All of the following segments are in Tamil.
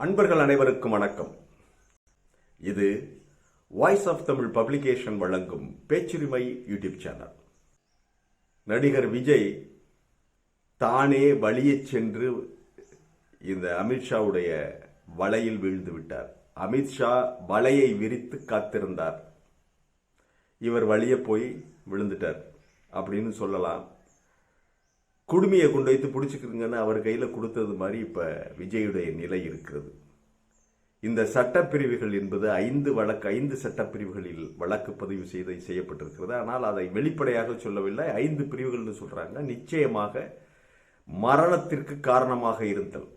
அன்பர்கள் அனைவருக்கும் வணக்கம். இது வாய்ஸ் ஆஃப் தமிழ் பப்ளிகேஷன் வழங்கும் பேச்சுரிமை யூடியூப் சேனல். நடிகர் விஜய் தானே வழியே சென்று இந்த அமித்ஷாவுடைய வலையில் வீழ்ந்து விட்டார். அமித்ஷா வலையை விரித்து காத்திருந்தார். இவர் வழியே போய் விழுந்துட்டார். அப்படின்னு சொல்லலாம். குடுமையை கொண்டு வைத்து பிடிச்சிக்கிறீங்கன்னு அவர் கையில் கொடுத்தது மாதிரி இப்போ விஜயுடைய நிலை இருக்கிறது. இந்த சட்டப்பிரிவுகள் என்பது ஐந்து வழக்கு ஐந்து சட்டப்பிரிவுகளில் வழக்கு பதிவு செய்து செய்யப்பட்டிருக்கிறது. ஆனால் அதை வெளிப்படையாக சொல்லவில்லை. ஐந்து பிரிவுகள்னு சொல்கிறாங்க நிச்சயமாக மரணத்திற்கு காரணமாக இருந்தல்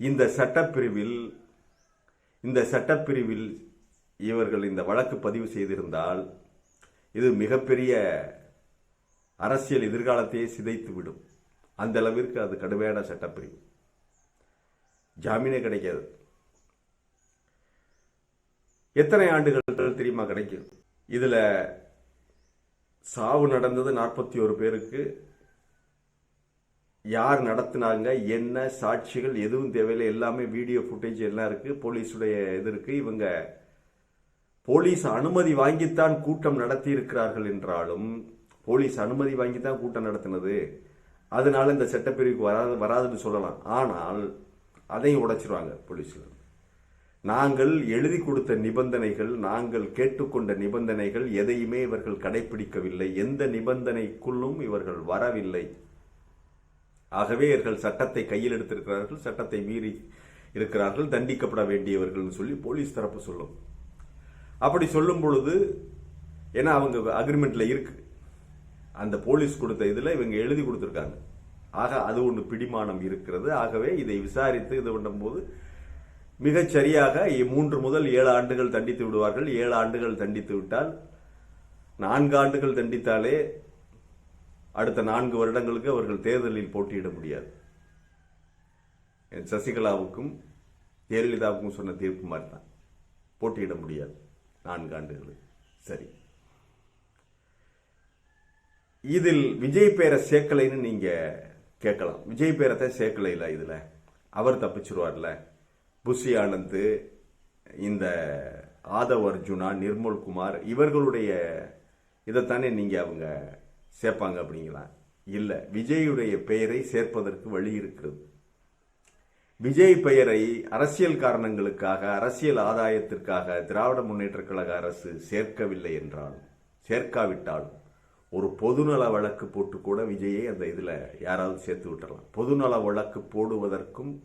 இந்த சட்டப்பிரிவில் இந்த சட்டப்பிரிவில் இவர்கள் இந்த வழக்கு பதிவு செய்திருந்தால் இது மிகப்பெரிய அரசியல் எதிர்காலத்தையே சிதைத்து விடும் அந்த அளவிற்கு அது கடுமையான சட்டப்பிரிவு. ஜாமீனே கிடைக்காது. எத்தனை ஆண்டுகள் தெரியுமா கிடைக்கும் இதில் சாவு நடந்தது நாற்பத்தி ஒரு பேருக்கு. யார் நடத்தினாங்க என்ன சாட்சிகள் எதுவும் தேவையில்லை. எல்லாமே வீடியோ ஃபுட்டேஜ் எல்லாம் இருக்குது போலீஸுடைய இது இருக்குது இவங்க போலீஸ் அனுமதி வாங்கித்தான் கூட்டம் நடத்தி இருக்கிறார்கள் என்றாலும் போலீஸ் அனுமதி வாங்கி தான் கூட்டம் நடத்தினது. அதனால இந்த சட்டப்பிரிவுக்கு வராது வராதுன்னு சொல்லலாம். ஆனால் அதையும் உடைச்சிருவாங்க போலீஸில். நாங்கள் எழுதி கொடுத்த நிபந்தனைகள் நாங்கள் கேட்டுக்கொண்ட நிபந்தனைகள் எதையுமே இவர்கள் கடைபிடிக்கவில்லை எந்த நிபந்தனைக்குள்ளும் இவர்கள் வரவில்லை. ஆகவே இவர்கள் சட்டத்தை கையில் எடுத்திருக்கிறார்கள் சட்டத்தை மீறி இருக்கிறார்கள் தண்டிக்கப்பட வேண்டியவர்கள் சொல்லி போலீஸ் தரப்பு சொல்லும். அப்படி சொல்லும் பொழுது ஏன்னா அவங்க அக்ரிமெண்ட்ல இருக்கு. அந்த போலீஸ் கொடுத்த இதில் இவங்க எழுதி கொடுத்துருக்காங்க. ஆக அது ஒன்று பிடிமானம் இருக்கிறது. ஆகவே இதை விசாரித்து இது பண்ணும்போது மிகச் சரியாக மூன்று முதல் ஏழு ஆண்டுகள் தண்டித்து விடுவார்கள். ஏழு ஆண்டுகள் தண்டித்து விட்டால் நான்கு ஆண்டுகள் தண்டித்தாலே அடுத்த நான்கு வருடங்களுக்கு அவர்கள் தேர்தலில் போட்டியிட முடியாது. சசிகலாவுக்கும் ஜெயலலிதாவுக்கும் சொன்ன தீர்ப்பு மாதிரி தான் போட்டியிட முடியாது. நான்கு ஆண்டுகள் சரி. இதில் விஜய் பேரை சேர்க்கலைன்னு நீங்க கேட்கலாம். விஜய் பேரை தான் சேர்க்கல இதில். அவர் தப்பிச்சிருவார்ல. புஷி ஆனந்த் இந்த ஆதவ் அர்ஜுனா நிர்மல் குமார் இவர்களுடைய இதைத்தானே நீங்கள் அவங்க சேர்ப்பாங்க அப்படிங்களா? இல்லை விஜயுடைய பெயரை சேர்ப்பதற்கு வழி இருக்கிறது விஜய் பெயரை அரசியல் காரணங்களுக்காக அரசியல் ஆதாயத்திற்காக திராவிட முன்னேற்ற கழக அரசு சேர்க்கவில்லை என்றாலும் சேர்க்காவிட்டாலும் ஒரு பொதுநல வழக்கு போட்டு கூட விஜயை அந்த இதில் யாராவது சேர்த்து விட்டுறலாம். பொதுநல வழக்கு போடுவதற்கும்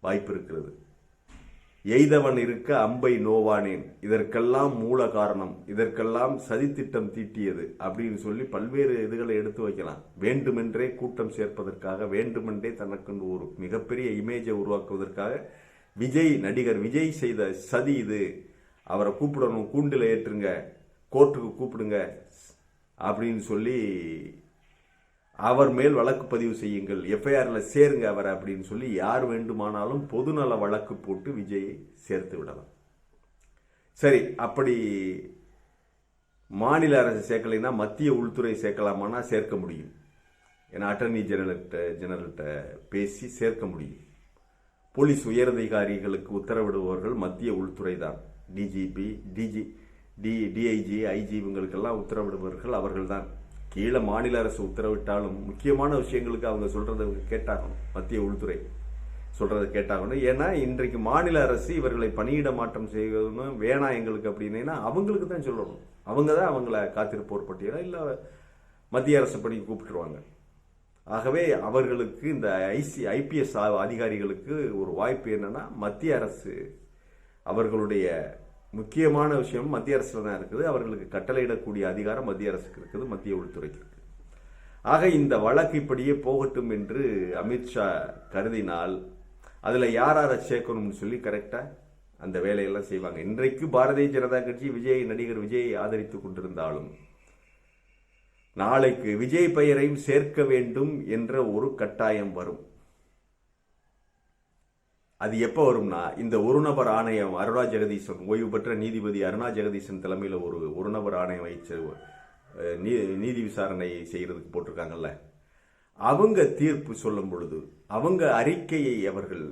வாய்ப்பு இருக்கிறது. எய்தவன் இருக்க அம்பை நோவானேன். இதற்கெல்லாம் மூல காரணம். இதற்கெல்லாம் சதித்திட்டம் தீட்டியது அப்படின்னு சொல்லி பல்வேறு இதுகளை எடுத்து வைக்கலாம். வேண்டுமென்றே கூட்டம் சேர்ப்பதற்காக வேண்டுமென்றே தனக்கு ஒரு மிகப்பெரிய இமேஜை உருவாக்குவதற்காக விஜய் நடிகர் விஜய் செய்த சதி இது. அவரை கூப்பிடணும் கூண்டில் ஏற்றுங்க. கோர்ட்டுக்கு கூப்பிடுங்க. அப்படின்னு சொல்லி அவர் மேல் வழக்கு பதிவு செய்யுங்கள். எஃப்ஐஆரில் சேருங்க அவர் அப்படின்னு சொல்லி யார் வேண்டுமானாலும் பொதுநல வழக்கு போட்டு விஜயை சேர்த்து விடலாம். சரி அப்படி மாநில அரசு சேர்க்கலைன்னா மத்திய உள்துறை சேர்க்கலாமான்னா சேர்க்க முடியும். ஏன்னா அட்டர்னி ஜெனரல்கிட்ட ஜெனரல்கிட்ட பேசி சேர்க்க முடியும். போலீஸ் உயரதிகாரிகளுக்கு உத்தரவிடுபவர்கள் மத்திய உள்துறை தான். DGP DG D DIG IG இவங்களுக்கெல்லாம் உத்தரவிடுபவர்கள் அவர்கள் தான் கீழே மாநில அரசு உத்தரவிட்டாலும் முக்கியமான விஷயங்களுக்கு அவங்க சொல்கிறத கேட்டாகணும் மத்திய உள்துறை சொல்கிறத கேட்டாகணும். ஏன்னா இன்றைக்கு மாநில அரசு இவர்களை பணியிட மாற்றம் செய்வதுன்னு வேணாம் எங்களுக்கு அப்படின்னா அவங்களுக்கு தான் சொல்லணும். அவங்க தான் அவங்கள காத்திருப்போர் பட்டியலா இல்லை மத்திய அரசு பணி கூப்பிட்டுருவாங்க. ஆகவே அவர்களுக்கு இந்த ஐசி ஐபிஎஸ் அதிகாரிகளுக்கு ஒரு வாய்ப்பு என்னன்னா மத்திய அரசு அவர்களுடைய முக்கியமான விஷயம் மத்திய அரசில் தான் இருக்குது. அவர்களுக்கு கட்டளையிடக்கூடிய அதிகாரம் மத்திய அரசுக்கு இருக்குது மத்திய உள்துறைக்கு இருக்குது. ஆக இந்த வழக்கு இப்படியே போகட்டும் என்று அமித்ஷா கருதினால் அதில் யார் யாரை சேர்க்கணும்னு சொல்லி கரெக்டாக அந்த வேலையெல்லாம் செய்வாங்க. இன்றைக்கு பாரதிய ஜனதா கட்சி விஜய் நடிகர் விஜயை ஆதரித்துக் கொண்டிருந்தாலும் நாளைக்கு விஜய் பெயரையும் சேர்க்க வேண்டும் என்ற ஒரு கட்டாயம் வரும். அது எப்போ வரும்னா இந்த ஒரு நபர் ஆணையம் அருணா ஜெகதீசன் ஓய்வு பெற்ற நீதிபதி அருணா ஜெகதீசன் தலைமையில் ஒரு ஒரு நபர் ஆணையம் வைச்சு நீதி விசாரணை செய்கிறதுக்கு போட்டிருக்காங்கல்ல. அவங்க தீர்ப்பு சொல்லும் பொழுது அவங்க அறிக்கையை அவர்கள்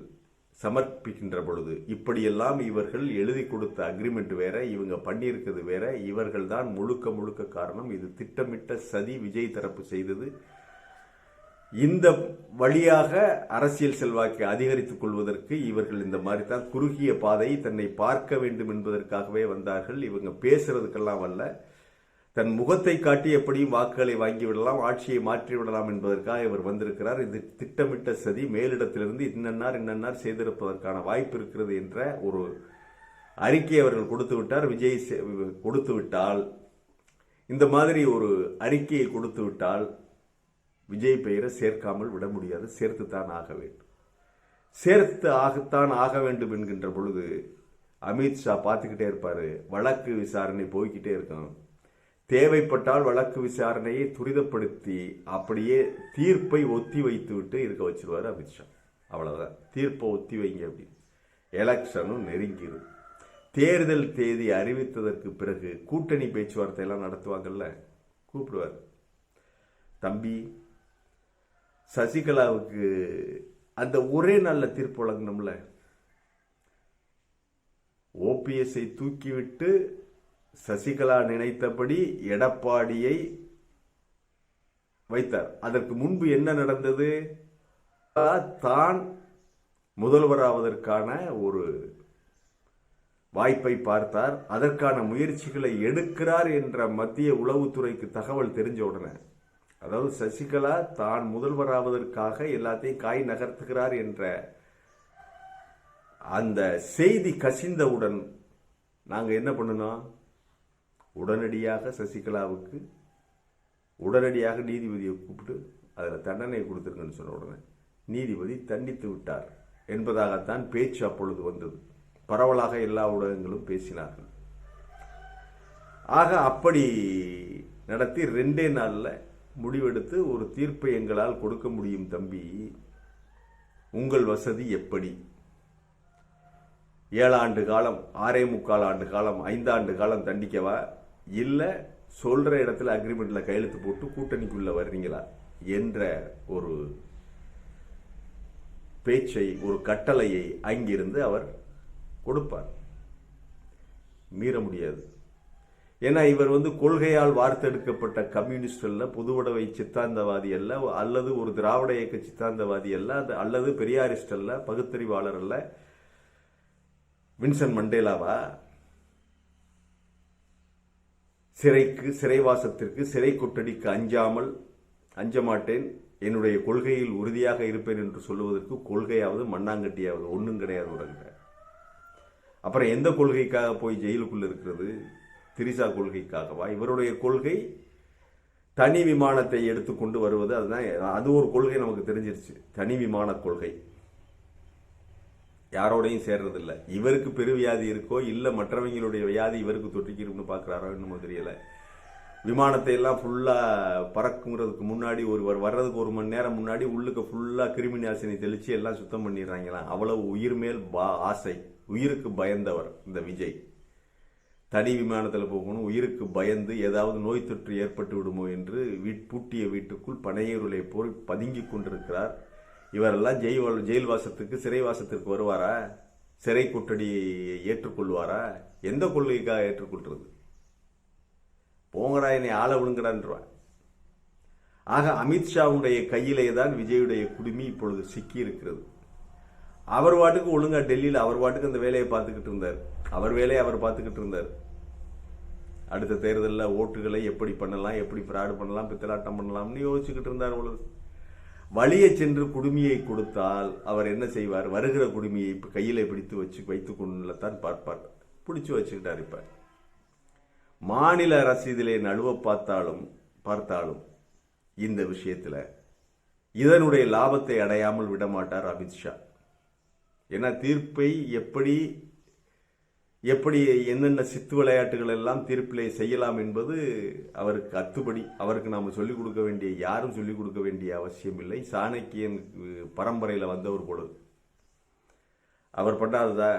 சமர்ப்பிக்கின்ற பொழுது இப்படியெல்லாம் இவர்கள் எழுதி கொடுத்த அக்ரிமெண்ட் வேற இவங்க பண்ணியிருக்கிறது வேற இவர்கள் தான் முழுக்க முழுக்க காரணம். இது திட்டமிட்ட சதி விஜய் தரப்பு செய்தது. இந்த வழியாக அரசியல் செல்வாக்கை அதிகரித்துக் கொள்வதற்கு இவர்கள் இந்த மாதிரி தான் குறுகிய பாதை தன்னை பார்க்க வேண்டும் என்பதற்காகவே வந்தார்கள். இவங்க பேசுறதுக்கெல்லாம் அல்ல. தன் முகத்தை காட்டி எப்படியும் வாக்குகளை வாங்கி விடலாம் ஆட்சியை மாற்றி விடலாம் என்பதற்காக இவர் வந்திருக்கிறார். இது திட்டமிட்ட சதி. மேலிடத்திலிருந்து இன்னன்னார் இன்னன்னார் செய்திருப்பதற்கான வாய்ப்பு இருக்கிறது என்ற ஒரு அறிக்கை அவர்கள் கொடுத்து விட்டார். விஜய் செ- கொடுத்து விட்டால் இந்த மாதிரி ஒரு அறிக்கையை கொடுத்து விட்டால் விஜய் பெயரை சேர்க்காமல் விட முடியாது. சேர்த்துத்தான் ஆக வேண்டும். சேர்த்து ஆகத்தான் ஆக வேண்டும் என்கின்ற பொழுது அமித்ஷா பார்த்துக்கிட்டே இருப்பார். வழக்கு விசாரணை போய்கிட்டே இருக்கும். தேவைப்பட்டால் வழக்கு விசாரணையை துரிதப்படுத்தி அப்படியே தீர்ப்பை ஒத்தி வைத்து விட்டு இருக்க வச்சிருவார் அமித்ஷா அவ்வளோதான் தீர்ப்பை ஒத்தி வைங்க அப்படின்னு எலெக்ஷனும் நெருங்கிடும் தேர்தல் தேதி அறிவித்ததற்கு பிறகு கூட்டணி பேச்சுவார்த்தையெல்லாம் நடத்துவாங்கல்ல? கூப்பிடுவார். தம்பி சசிகலாவுக்கு அந்த ஒரே நல்ல தீர்ப்பு வழங்கணும்ல? ஓபிஎஸ்ஐ தூக்கிவிட்டு சசிகலா நினைத்தபடி எடப்பாடியை வைத்தார். அதற்கு முன்பு என்ன நடந்தது? தான் முதல்வராவதற்கான ஒரு வாய்ப்பை பார்த்தார். அதற்கான முயற்சிகளை எடுக்கிறார் என்ற மத்திய உளவுத்துறைக்கு தகவல் தெரிஞ்ச உடனே. அதாவது சசிகலா தான் முதல்வராவதற்காக எல்லாத்தையும் காய் நகர்த்துகிறார் என்ற அந்த செய்தி கசிந்தவுடன் நாங்கள் என்ன பண்ணணும்? உடனடியாக சசிகலாவுக்கு உடனடியாக நீதிபதியை கூப்பிட்டு அதில் தண்டனை கொடுத்துருங்கன்னு சொன்ன உடனே நீதிபதி தண்டித்து விட்டார் என்பதாகத்தான் பேச்சு அப்பொழுது வந்தது. பரவலாக எல்லா ஊடகங்களும் பேசினார்கள். ஆக அப்படி நடத்தி ரெண்டே நாளில் முடிவெடுத்து ஒரு தீர்ப்பை எங்களால் கொடுக்க முடியும் தம்பி. உங்கள் வசதி எப்படி? ஏழாண்டு காலம் ஆறே முக்கால் ஆண்டு காலம் ஐந்தாண்டு காலம் தண்டிக்கவா? இல்லை சொல்கிற இடத்துல அக்ரிமெண்ட்டில் கையெழுத்து போட்டு கூட்டணிக்குள்ளே வர்றீங்களா? என்ற ஒரு பேச்சை ஒரு கட்டளையை அங்கிருந்து அவர் கொடுப்பார். மீற முடியாது. ஏன்னா இவர் வந்து கொள்கையால் வார்த்தெடுக்கப்பட்ட கம்யூனிஸ்ட் அல்ல புதுவடவை சித்தாந்தவாதி அல்ல அல்லது ஒரு திராவிட இயக்க சித்தாந்தவாதி அல்ல அல்லது பெரியாரிஸ்ட் அல்ல பகுத்தறிவாளர் அல்ல. வின்சென்ட் மண்டேலாவா? சிறைக்கு சிறைவாசத்திற்கு சிறை கொட்டடிக்கு அஞ்சாமல் அஞ்சமாட்டேன் என்னுடைய கொள்கையில் உறுதியாக இருப்பேன் என்று சொல்லுவதற்கு கொள்கையாவது மண்ணாங்கட்டியாவது ஒன்றும் கிடையாது உடங்க அப்புறம் எந்த கொள்கைக்காக போய் ஜெயிலுக்குள்ள இருக்கிறது? திரிசா கொள்கைக்காகவா? இவருடைய கொள்கை தனி விமானத்தை எடுத்துக்கொண்டு வருவது அதுதான் அது ஒரு கொள்கை நமக்கு தெரிஞ்சிருச்சு. தனி விமான கொள்கை. யாரோடையும் சேர்றதில்ல. இவருக்கு பெருவியாதி இருக்கோ இல்லை மற்றவங்களுடைய வியாதி இவருக்கு தொற்றிக்கிறோம்னு பார்க்குறாரோ என்னமோ தெரியலை. விமானத்தை எல்லாம் ஃபுல்லாக பறக்குங்கிறதுக்கு முன்னாடி ஒரு வர்றதுக்கு ஒரு மணி நேரம் முன்னாடி உள்ளுக்கு ஃபுல்லாக கிருமி நாசினி தெளித்து எல்லாம் சுத்தம் பண்ணிடுறாங்களாம். அவ்வளவு உயிர் மேல் பா- ஆசை. உயிருக்கு பயந்தவர் இந்த விஜய். தனி விமானத்தில் போகணும். உயிருக்கு பயந்து ஏதாவது நோய் தொற்று ஏற்பட்டு விடுமோ என்று வீட் பூட்டிய வீட்டுக்குள் பனையூருளை போய் பதுங்கிக் கொண்டிருக்கிறார். இவரெல்லாம் ஜெயில் ஜெயில் வாசத்துக்கு சிறை வருவாரா? சிறை கொட்டடியை ஏற்றுக்கொள்வாரா? எந்த கொள்கைக்காக ஏற்றுக்கொள்றது? போங்கடா என்னை ஆள விழுங்கடான்றான் ஆக அமித்ஷாவுடைய கையிலே தான் விஜயுடைய குடுமி இப்பொழுது சிக்கி இருக்கிறது அவர் வாட்டுக்கு ஒழுங்கா டெல்லியில் அவர் வாட்டுக்கு அந்த வேலையை பார்த்துக்கிட்டு இருந்தார். அவர் வேலையை அவர் பார்த்துக்கிட்டு இருந்தார். அடுத்த தேர்தலில் ஓட்டுகளை எப்படி பண்ணலாம் எப்படி ஃப்ராடு பண்ணலாம் பித்தலாட்டம் பண்ணலாம்னு யோசிச்சுக்கிட்டு இருந்தார் பொழுது வழியை சென்று குடுமியை கொடுத்தால் அவர் என்ன செய்வார்? வருகிற குடுமியை இப்போ கையில் பிடித்து வச்சு வைத்து கொண்டுலத்தான் பார்ப்பார். பிடிச்சி வச்சுக்கிட்டார் இப்போ. மாநில ரசீதிலே நழுவ பார்த்தாலும் பார்த்தாலும் இந்த விஷயத்தில் இதனுடைய லாபத்தை அடையாமல் விடமாட்டார் அமித்ஷா. ஏன்னா தீர்ப்பை எப்படி எப்படி என்னென்ன சித்து விளையாட்டுகள் எல்லாம் தீர்ப்பிலே செய்யலாம் என்பது அவருக்கு அத்துப்படி அவருக்கு நாம் சொல்லிக் கொடுக்க வேண்டிய யாரும் சொல்லிக் கொடுக்க வேண்டிய அவசியம் இல்லை. சாணக்கியன் பரம்பரையில் வந்தவர் போல. அவர் பண்ணாததா?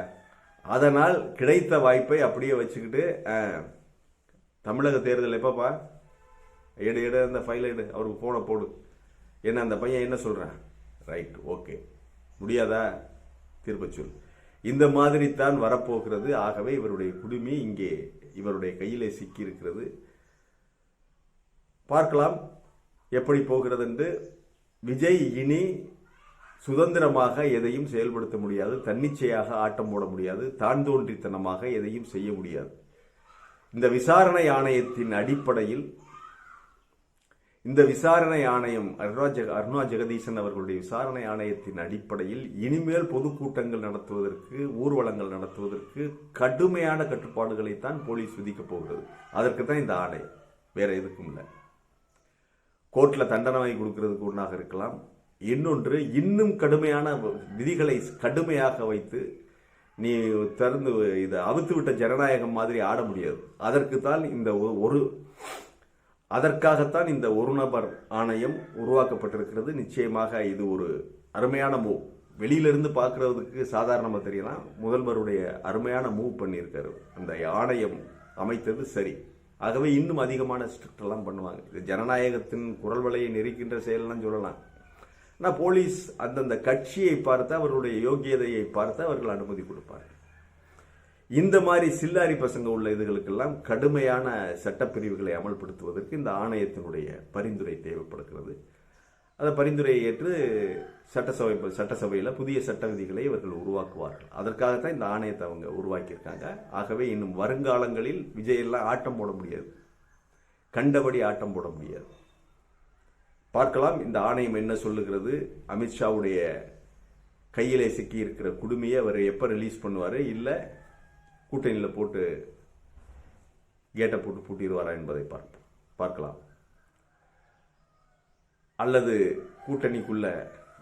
அதனால் கிடைத்த வாய்ப்பை அப்படியே வச்சுக்கிட்டு தமிழக தேர்தல் எப்பப்பா? எடு எடு அந்த ஃபைல் எடு அவருக்கு ஃபோனை போடு. என்ன அந்த பையன் என்ன சொல்கிறான் ரைட் ஓகே முடியாதா? திருப்பச்சூர் இந்த மாதிரி தான் வரப்போகிறது. ஆகவே இவருடைய குடுமி இங்கே இவருடைய கையிலே சிக்கியிருக்கிறது. பார்க்கலாம் எப்படி போகிறது என்று விஜய் இனி சுதந்திரமாக எதையும் செயல்படுத்த முடியாது. தன்னிச்சையாக ஆட்டம் போட முடியாது. தான் தோன்றித்தனமாக எதையும் செய்ய முடியாது. இந்த விசாரணை ஆணையத்தின் அடிப்படையில் இந்த விசாரணை ஆணையம் அருணா ஜெக அருணா ஜெகதீசன் அவர்களுடைய விசாரணை ஆணையத்தின் அடிப்படையில் இனிமேல் பொதுக்கூட்டங்கள் நடத்துவதற்கு ஊர்வலங்கள் நடத்துவதற்கு கடுமையான கட்டுப்பாடுகளைத்தான் போலீஸ் விதிக்கப் போகிறது. அதற்கு தான் இந்த ஆணையம் வேற எதுக்கும் இல்லை. கோர்ட்டில் தண்டனை கொடுக்கறதுக்கு ஒன்றாக இருக்கலாம். இன்னொன்று இன்னும் கடுமையான விதிகளை கடுமையாக வைத்து நீ திறந்து இதை அவுத்து விட்ட ஜனநாயகம் மாதிரி ஆட முடியாது. அதற்கு தான் இந்த ஒ- ஒரு அதற்காகத்தான் இந்த ஒரு நபர் ஆணையம் உருவாக்கப்பட்டிருக்கிறது. நிச்சயமாக இது ஒரு அருமையான மூவ் வெளியிலிருந்து பார்க்கறதுக்கு சாதாரணமாக தெரியலாம். முதல்வருடைய அருமையான மூவ் பண்ணியிருக்காரு. அந்த ஆணையம் அமைத்தது சரி. ஆகவே இன்னும் அதிகமான ஸ்ட்ரிக்டெல்லாம் பண்ணுவாங்க. இது ஜனநாயகத்தின் குரல் வலையை நெருக்கின்ற செயல்லாம் சொல்லலாம். ஆனால் போலீஸ் அந்தந்த கட்சியை பார்த்து அவருடைய யோகியதையை பார்த்து அவர்கள் அனுமதி கொடுப்பார்கள். இந்த மாதிரி சில்லாரி பசங்க உள்ள இதுகளுக்கெல்லாம் கடுமையான சட்டப்பிரிவுகளை அமல்படுத்துவதற்கு இந்த ஆணையத்தினுடைய பரிந்துரை தேவைப்படுகிறது. அந்த பரிந்துரையை ஏற்று சட்டசபை சட்டசபையில் புதிய சட்ட விதிகளை இவர்கள் உருவாக்குவார்கள். அதற்காகத்தான் இந்த ஆணையத்தை அவங்க உருவாக்கியிருக்காங்க. ஆகவே இன்னும் வருங்காலங்களில் விஜயெல்லாம் ஆட்டம் போட முடியாது. கண்டபடி ஆட்டம் போட முடியாது. பார்க்கலாம் இந்த ஆணையம் என்ன சொல்லுகிறது. அமித்ஷாவுடைய கையிலே சிக்கி இருக்கிற குடுமையை அவர் எப்போ ரிலீஸ் பண்ணுவார்? இல்லை கூட்டணியில் போட்டு கேட்டை போட்டு பூட்டிடுவாரா என்பதை பார்ப்போம். பார்க்கலாம். அல்லது கூட்டணிக்குள்ள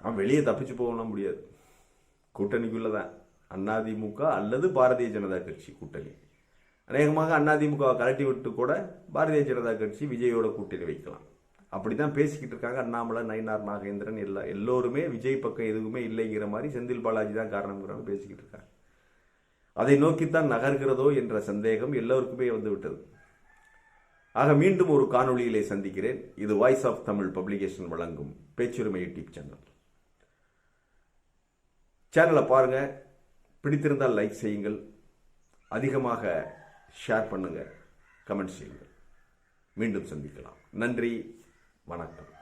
அவன் வெளியே தப்பிச்சு போகலாம் முடியாது. கூட்டணிக்குள்ள தான் அண்ணாதிமுக அல்லது பாரதிய ஜனதா கட்சி கூட்டணி. அநேகமாக அதிமுக கலட்டி விட்டு கூட பாரதிய ஜனதா கட்சி விஜயோட கூட்டணி வைக்கலாம். அப்படி தான் பேசிக்கிட்டு இருக்காங்க அண்ணாமலை நயினார் நாகேந்திரன் எல்லா எல்லோருமே விஜய் பக்கம் எதுவுமே இல்லைங்கிற மாதிரி செந்தில் பாலாஜி தான் காரணம்ங்கிறவங்க பேசிக்கிட்டு இருக்காங்க. அதை நோக்கித்தான் நகர்கிறதோ என்ற சந்தேகம் எல்லோருக்குமே வந்துவிட்டது. ஆக மீண்டும் ஒரு காணொளியிலே சந்திக்கிறேன். இது வாய்ஸ் ஆஃப் தமிழ் பப்ளிகேஷன் வழங்கும் பேச்சுரிமை யூடியூப் சேனல் சேனலை பாருங்கள் பிடித்திருந்தால் லைக் செய்யுங்கள். அதிகமாக ஷேர் பண்ணுங்கள் கமெண்ட் செய்யுங்கள். மீண்டும் சந்திக்கலாம். நன்றி. வணக்கம்.